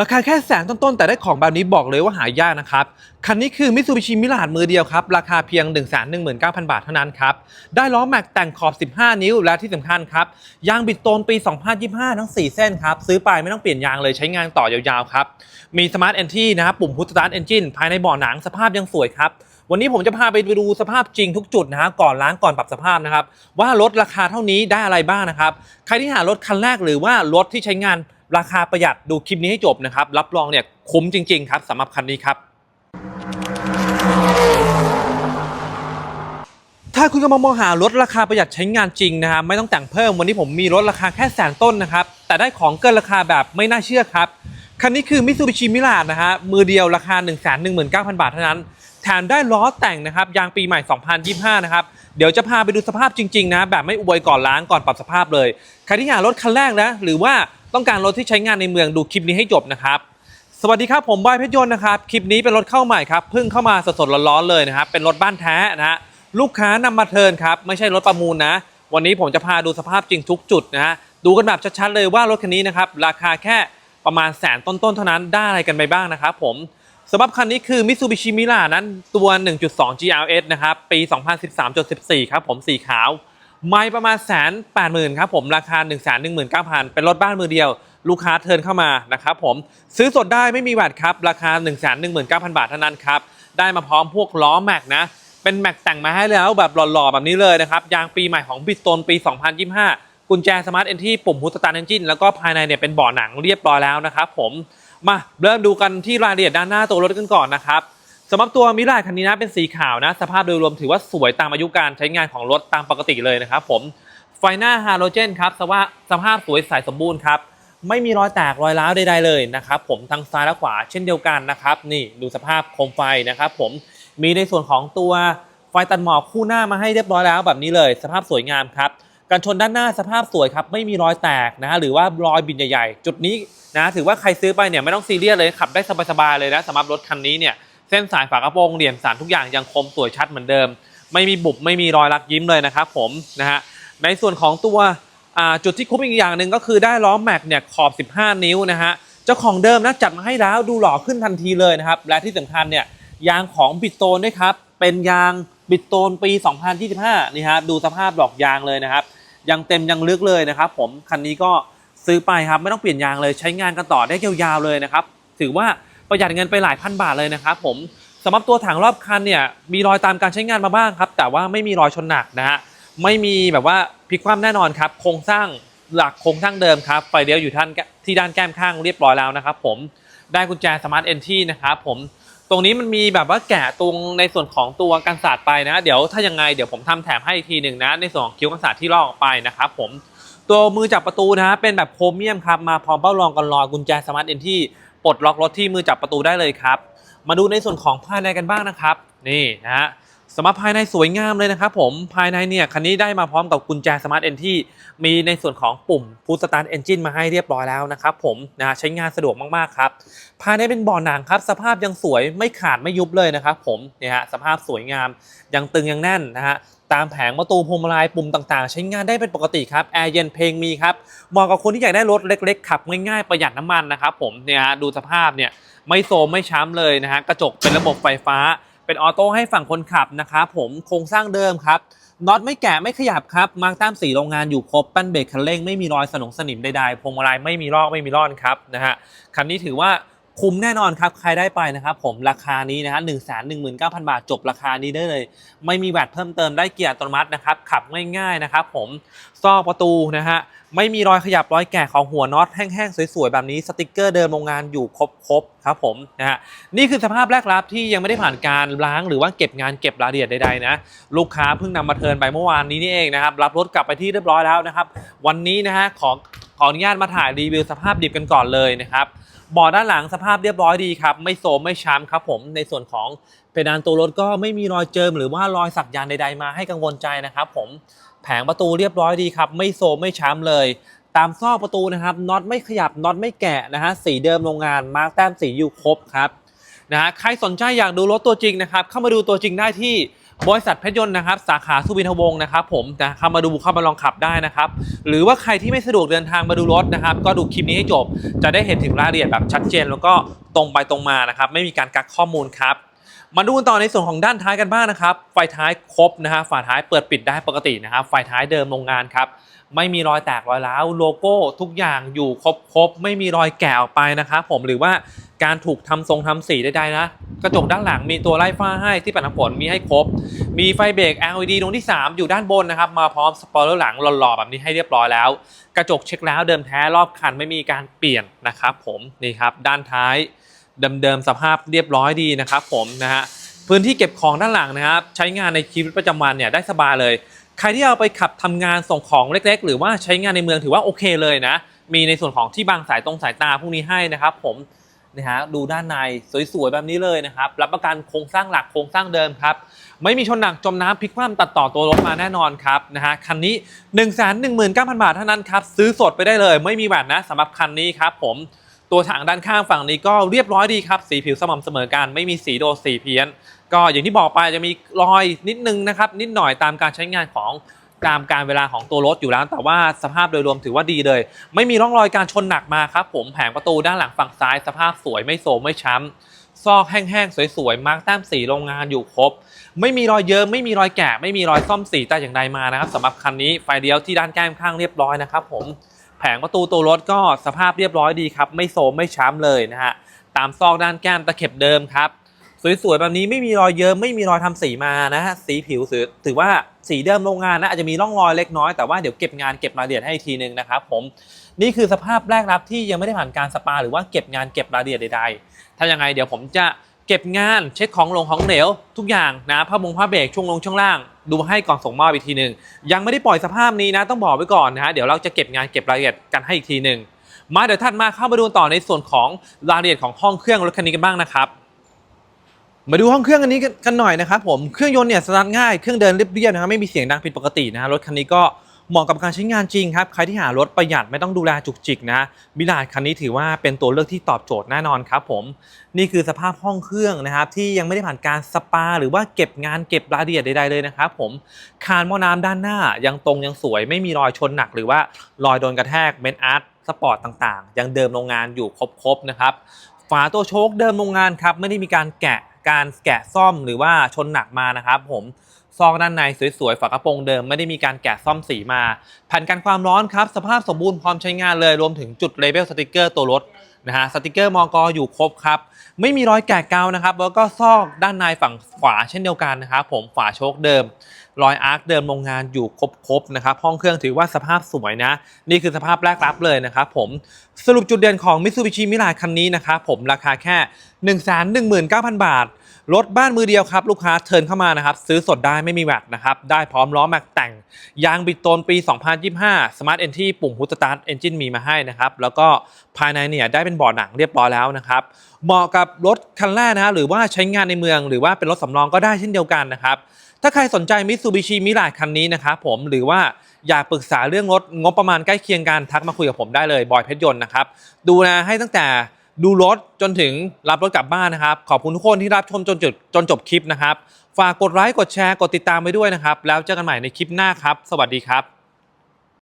ราคาแค่แสนต้นๆ แต่ได้ของแบบนี้บอกเลยว่าหายากนะครับ คันนี้คือ Mitsubishi Mirage มือเดียวครับ ราคาเพียง 1 1 9 0 0 0 บาทเท่านั้นครับ ได้ล้อแม็กแต่งขอบ 15 นิ้วและที่สำคัญครับ ยางบิดโตนปี 2025 ทั้ง 4 เส้นครับ ซื้อไปไม่ต้องเปลี่ยนยางเลยใช้งานต่อยาวๆ ครับ มี Smart Entry นะครับปุ่ม Push Start Engine ภายในเบาะหนังสภาพยังสวยครับวันนี้ผมจะพาไปดูสภาพจริงทุกจุดนะฮะก่อนล้างก่อนปรับสภาพนะครับว่ารถราคาเท่านี้ได้อะไรบ้างนะครับใครที่หารถคันแรกหรือว่ารถที่ใช้งาน ราคาประหยัดดูคลิปนี้ให้จบนะครับรับรองเนี่ยคุ้มจริง ๆ ครับสำหรับคันนี้ครับ ถ้าคุณกำลังมองหารถราคาประหยัดใช้งานจริงนะครับไม่ต้องแต่งเพิ่มวันนี้ผมมีรถราคาแค่แสนต้นนะครับแต่ได้ของเกินราคาแบบไม่น่าเชื่อครับคันนี้คือ Mitsubishi Mirage นะฮะมือเดียวราคา 1 1 9 0 0 0 บาทเท่านั้นแถมได้ล้อแต่งนะครับยางปีใหม่ 2025 นะครับ เดี๋ยวจะพาไปดูสภาพจริง ๆ นะ แบบไม่อวยก่อนล้างก่อนปรับสภาพเลย ใครที่หารถคันแรกนะ หรือว่า ต้องการรถที่ใช้งานในเมืองดูคลิปนี้ให้จบนะครับ สวัสดีครับผมบอยเพชรยนต์นะครับ คลิปนี้เป็นรถเข้าใหม่ครับเพิ่งเข้ามาสดๆร้อนๆเลยนะครับ เป็นรถบ้านแท้นะฮะลูกค้านำมาเทินครับไม่ใช่รถประมูลนะ วันนี้ผมจะพาดูสภาพจริงทุกจุดนะฮะดูกันแบบชัดๆเลยว่ารถคันนี้นะครับราคาแค่ประมาณแสนต้นๆเท่านั้นได้อะไรกันไปบ้างนะครับผมสำหรับคันนี้คือ Mitsubishi Mira นั้นตัว 1.2 GLS นะครับปี 2013-14 ครับผมสีขาว ไม่ประมาณแสนแปดหมื่นครับผมราคา1 1 9 0 0 0เป็นรถบ้านมือเดียว ลูกค้าเทินเข้ามานะครับผมซื้อสดได้ไม่มีแวดครับราคา1 1 9 0 0 0บาทเท่านั้นครับได้มาพร้อมพวกล้อแม็กนะเป็นแม็กแต่งมาให้แล้วแบบหล่อๆแบบนี้เลยนะครับยางปีใหม่ของบิ t โตนปี 2025 กุญแจสมาร์ทเอนที่ปุ่มฮูสตาร์เอนจินแล้วก็ภายในเนี่ยเป็นเบาะหนังเรียบร้อยแล้วนะครับผมมาเริ่มดูกันที่รายละเอียดด้านหน้าตัวรถกันก่อนนะครับ สำหรับตัวมิราคันนี้นะเป็นสีขาวนะ สภาพโดยรวมถือว่าสวยตามอายุการใช้งานของรถตามปกติเลยนะครับผมไฟหน้าฮาโลเจนครับสภาพสภาพสวยใสสมบูรณ์ครับไม่มีรอยแตกรอยร้าวใดๆเลยนะครับผมทั้งซ้ายและขวาเช่นเดียวกันนะครับนี่ดูสภาพโคมไฟนะครับผมมีในส่วนของตัวไฟตัดหมอกคู่หน้ามาให้เรียบร้อยแล้วแบบนี้เลย สภาพสวยงามครับกันชนด้านหน้าสภาพสวยครับไม่มีรอยแตกนะฮะหรือว่ารอยบินใหญ่ๆ จุดนี้นะถือว่าใครซื้อไปเนี่ยไม่ต้องซีเรียสเลยขับได้สบายๆเลยนะสำหรับรถคันนี้เนี่ย เส้นสายฝากระโปรงเหลี่ยมสารทุกอย่างยังคมสวยชัดเหมือนเดิม ไม่มีบุบไม่มีรอยรักยิ้มเลยนะครับผมนะฮะในส่วนของตัวจุดที่คุ้มอีกอย่างหนึ่งก็คือได้ล้อแม็กเนี่ยขอบ 15 นิ้วนะฮะเจ้าของเดิมนะจัดมาให้แล้วดูหล่อขึ้นทันทีเลยนะครับและที่สำคัญเนี่ยยางของบิดโตนด้วยครับเป็นยางบิดโตนปี 2025นี่ฮะดูสภาพดอกยางเลยนะครับยังเต็มยังลึกเลยนะครับผมคันนี้ก็ซื้อไปครับไม่ต้องเปลี่ยนยางเลยใช้งานกันต่อได้ยาวๆเลยนะครับถือว่า ประหยัดเงินไปหลายพันบาทเลยนะครับผมสำหรับตัวถังรอบคันเนี่ยมีรอยตามการใช้งานมาบ้างครับ แต่ว่าไม่มีรอยชนหนักนะฮะไม่มีแบบว่าพลิกคว่ำแน่นอนครับ โครงสร้างหลักโครงสร้างเดิมครับไฟเลี้ยวอยู่ท่านที่ด้านแก้มข้างเรียบร้อยแล้วนะครับผมได้กุญแจสมาร์ทเอนที่นะครับผมตรงนี้มันมีแบบว่าแกะตรงในส่วนของตัวกันศาสตร์ไปนะ เดี๋ยวถ้ายังไงเดี๋ยวผมทำแถมให้อีกทีหนึ่งนะ ในส่วนของคิ้วกันศาสตร์ที่ลอกออกไปนะครับผมตัวมือจับประตูนะฮะเป็นแบบโครเมียมครับมาพร้อมเป้ารองกันรอยกุญแจสมาร์ทเอนที่ ปลดล็อกรถที่มือจับประตูได้เลยครับ มาดูในส่วนของภายในกันบ้างนะครับ นี่นะฮะสมาร์ทภายในสวยงามเลยนะครับผมภายในเนี่ยคันนี้ได้มาพร้อมกับกุญแจสมาร์ทเอนที่มีในส่วนของปุ่ม Push Start Engine มาให้เรียบร้อยแล้วนะครับผมนะฮะใช้งานสะดวกมากๆครับ ภายในเป็นเบาะหนังครับ สภาพยังสวยไม่ขาดไม่ยุบเลยนะครับผมเนี่ยฮะสภาพสวยงามยังตึงยังแน่นนะฮะ ตามแผงประตูพวงมาลัยปุ่มต่างๆ ใช้งานได้เป็นปกติครับแอร์เย็นเพลงมีครับเหมาะกับคนที่อยากได้รถเล็กๆขับง่ายๆประหยัดน้ำมันนะครับผมเนี่ยฮะดูสภาพเนี่ยไม่โซมไม่ช้ำเลยนะฮะกระจกเป็นระบบไฟฟ้า เป็นออโต้ให้ฝั่งคนขับนะครับผมโครงสร้างเดิมครับน็อตไม่แกะไม่ขยับครับมาร์กตามสีโรงงานอยู่ครบปั้นเบรกคันเร่งไม่มีรอยสนงสนิมใดๆพวงมาลัยไม่มีลอกไม่มีร่อนครับนะฮะคันนี้ถือว่า คุ้มแน่นอนครับ ใครได้ไปนะครับผมราคานี้นะฮะหนึ่งแสนหนึ่งหมื่นเก้าพันบาทจบราคานี้ได้เลย ไม่มีแวดเพิ่มเติมได้เกียร์อัตโนมัตินะครับ ขับง่ายๆนะครับผมซอกประตูนะฮะไม่มีรอยขยับรอยแกะของหัวน็อตแห้งๆ สวยๆ แบบนี้สติกเกอร์เดิมโรงงานอยู่ครบๆครับผมนะฮะนี่คือสภาพแรกรับที่ยังไม่ได้ผ่านการล้างหรือว่าเก็บงานเก็บรายละเอียดใดๆนะลูกค้าเพิ่งนำมาเทินไปเมื่อวานนี้นี่เองนะครับรับรถกลับไปที่เรียบร้อยแล้วนะครับ วันนี้นะฮะขอขออนุญาตมาถ่ายรีวิวสภาพดิบกันก่อนเลยนะครับ บาะด้านหลังสภาพเรียบร้อยดีครับ ไม่โซมไม่ช้ำครับผมในส่วนของเพดานตัวรถก็ไม่มีรอยเจิมหรือว่ารอยสักยานใด ๆ มาให้กังวลใจนะครับผมแผงประตูเรียบร้อยดีครับ ไม่โซมไม่ช้ำเลย ตามซอกประตูนะครับน็อตไม่ขยับน็อตไม่แกะนะฮะสีเดิมโรงงานมาร์กแต้มสีอยู่ครบครับนะฮะใครสนใจอยากดูรถตัวจริงนะครับเข้ามาดูตัวจริงได้ที่ บริษัทเพชรยนต์นะครับ สาขาสุวินทวงศ์นะครับผมนะเข้ามาดูเข้ามาลองขับได้นะครับ หรือว่าใครที่ไม่สะดวกเดินทางมาดูรถนะครับ ก็ดูคลิปนี้ให้จบ จะได้เห็นถึงรายละเอียดแบบชัดเจน แล้วก็ตรงไปตรงมานะครับ ไม่มีการกักข้อมูลครับมาดูกันต่อในส่วนของด้านท้ายกันบ้างนะครับ ไฟท้ายครบนะฮะฝาท้ายเปิดปิดได้ปกตินะครับ ไฟท้ายเดิมโรงงานครับ ไม่มีรอยแตกรอยร้าวโลโก้ทุกอย่างอยู่ครบครบไม่มีรอยแกะออกไปนะครับผมหรือว่าการถูกทำทรงทำสีใดๆนะ กระจกด้านหลังมีตัวไล่ฟ้าให้ที่ปัดน้ำฝนมีให้ครบ มีไฟเบรก LED ดวงที่ 3 อยู่ด้านบนนะครับ มาพร้อมสปอยเลอร์หลังหล่อๆแบบนี้ให้เรียบร้อยแล้ว กระจกเช็คแล้วเดิมแท้รอบคันไม่มีการเปลี่ยนนะครับผมนี่ครับด้านท้ายเดิมๆสภาพเรียบร้อยดีนะครับผมนะฮะพื้นที่เก็บของด้านหลังนะครับ ใช้งานในชีวิตประจำวันเนี่ยได้สบายเลย ใครที่เอาไปขับทำงานส่งของเล็ก ๆ หรือว่าใช้งานในเมืองถือว่าโอเคเลยนะมีในส่วนของที่บางสายตรงสายตาพวกนี้ให้นะครับผม นะฮะดูด้านในสวยๆแบบนี้เลยนะครับ รับประกันโครงสร้างหลักโครงสร้างเดิมครับ ไม่มีชนหนักจมน้ำพลิกคว่ำตัดต่อตัวรถมาแน่นอนครับนะฮะคันนี้ 1 1 9 0 0 0 บาทเท่านั้นครับ ซื้อสดไปได้เลย ไม่มีแวดนะสำหรับคันนี้ครับผมตัวถังด้านข้างฝั่งนี้ก็เรียบร้อยดีครับ สีผิวสม่ำเสมอกันไม่มีสีโดดสีเพี้ยน ก็อย่างที่บอกไปจะมีรอยนิดนึงนะครับนิดหน่อยตามการใช้งานของ ตามการเวลาของตัวรถอยู่แล้ว แต่ว่าสภาพโดยรวมถือว่าดีเลย ไม่มีร่องรอยการชนหนักมาครับผมแผงประตูด้านหลังฝั่งซ้ายสภาพสวยไม่โสมไม่ช้ำซอกแห้งๆ สวยๆ มาร์กแต้มสีโรงงานอยู่ครบ ไม่มีรอยเยิ้มไม่มีรอยแกะ ไม่มีรอยซ่อมสีแต่อย่างใดมานะครับสำหรับคันนี้ไฟเลี้ยวที่ด้านแก้มข้างเรียบร้อยนะครับผมแผงประตูตัวรถก็สภาพเรียบร้อยดีครับ ไม่โซมไม่ช้ำเลยนะฮะตามซอกด้านแก้มตะเข็บเดิมครับ สวยๆแบบนี้ไม่มีรอยเยิ้มไม่มีรอยทำสีมานะฮะสีผิวถือว่าสีเดิมโรงงานนะอาจจะมีร่องรอยเล็กน้อยแต่ว่าเดี๋ยวเก็บงานเก็บรายละเอียดให้อีกทีนึงนะครับผมนี่คือสภาพแรกรับที่ยังไม่ได้ผ่านการสปา หรือว่าเก็บงานเก็บรายละเอียดใดๆถ้ายังไงเดี๋ยวผมจะเก็บงานเช็คของลงของเหลวทุกอย่างนะผ้าบงผ้าเบรกช่วงลงช่วงล่าง ดูให้ก่อนส่งมอบอีกทีหนึ่งยังไม่ได้ปล่อยสภาพนี้นะต้องบอกไว้ก่อนนะฮะเดี๋ยวเราจะเก็บงานเก็บรายละเอียดกันให้อีกทีหนึ่งมาเดี๋ยวถัดมาเข้ามาดูต่อในส่วนของรายละเอียดของห้องเครื่องรถคันนี้กันบ้างนะครับ มาดูห้องเครื่องอันนี้กันหน่อยนะครับผมเครื่องยนต์เนี่ยสตาร์ทง่ายเครื่องเดินเรียบๆนะครับไม่มีเสียงดังผิดปกตินะฮะรถคันนี้ก็เหมาะกับการใช้งานจริงครับใครที่หารถประหยัดไม่ต้องดูแลจุกจิกนะมิลาดคันนี้ถือว่าเป็นตัวเลือกที่ตอบโจทย์แน่นอนครับผมนี่คือสภาพห้องเครื่องนะครับที่ยังไม่ได้ผ่านการสปา หรือว่าเก็บงานเก็บรายละเอียดใดๆเลยนะครับผมคานหม้อน้ำด้านหน้ายังตรงยังสวย ไม่มีรอยชนหนักหรือว่ารอยโดนกระแทกเมนอาร์ตสปอร์ตต่างๆ ยังเดิมโรงงานอยู่ครบๆนะครับฝาตัวโชคเดิมโรงงานครับไม่ได้มีการแกะ การแกะซ่อมหรือว่าชนหนักมานะครับ ผมซองด้านในสวยๆ ฝากระโปรงเดิมไม่ได้มีการแกะซ่อมสีมา แผ่นกันความร้อนครับ สภาพสมบูรณ์พร้อมใช้งานเลยรวมถึงจุดเลเบลสติกเกอร์ตัวรถนะฮะสติกเกอร์มอกอยู่ครบครับ ไม่มีรอยแกะกาวนะครับ แล้วก็ซอกด้านในฝั่งขวาเช่นเดียวกันนะครับผมฝาโชคเดิม รอยอาร์คเดิมโรงงานอยู่ครบๆนะครับห้องเครื่องถือว่าสภาพสวยนะ นี่คือสภาพแรกรับเลยนะครับผมสรุปจุดเด่นของ Mitsubishi Mirage คันนี้นะครับผมราคาแค่ 119,000 บาทรถบ้านมือเดียวครับ ลูกค้าเทินเข้ามานะครับ ซื้อสดได้ไม่มีแวตนะครับ ได้พร้อมล้อแม็กแต่ง ยางบิดโตนปี 2025 Smart Entry ปุ่มฮูสตาร์ทเอนจินมีมาให้นะครับ แล้วก็ภายในเนี่ยได้เป็นเบาะหนังเรียบร้อยแล้วนะครับ เหมาะกับรถคันแรกนะฮะหรือว่าใช้งานในเมือง หรือว่าเป็นรถสำรองก็ได้เช่นเดียวกันนะครับ ถ้าใครสนใจมิตซูบิชิมิราคันนี้นะครับผมหรือว่าอยากปรึกษาเรื่องรถงบประมาณใกล้เคียงกันทักมาคุยกับผมได้เลยบอยเพชรยนต์นะครับดูนะให้ตั้งแต่ดูรถจนถึงรับรถกลับบ้านนะครับ ขอบคุณทุกคนที่รับชมจนจบจนจบคลิปนะครับ ฝากกดไลค์กดแชร์กดติดตามไปด้วยนะครับ แล้วเจอกันใหม่ในคลิปหน้าครับ สวัสดีครับ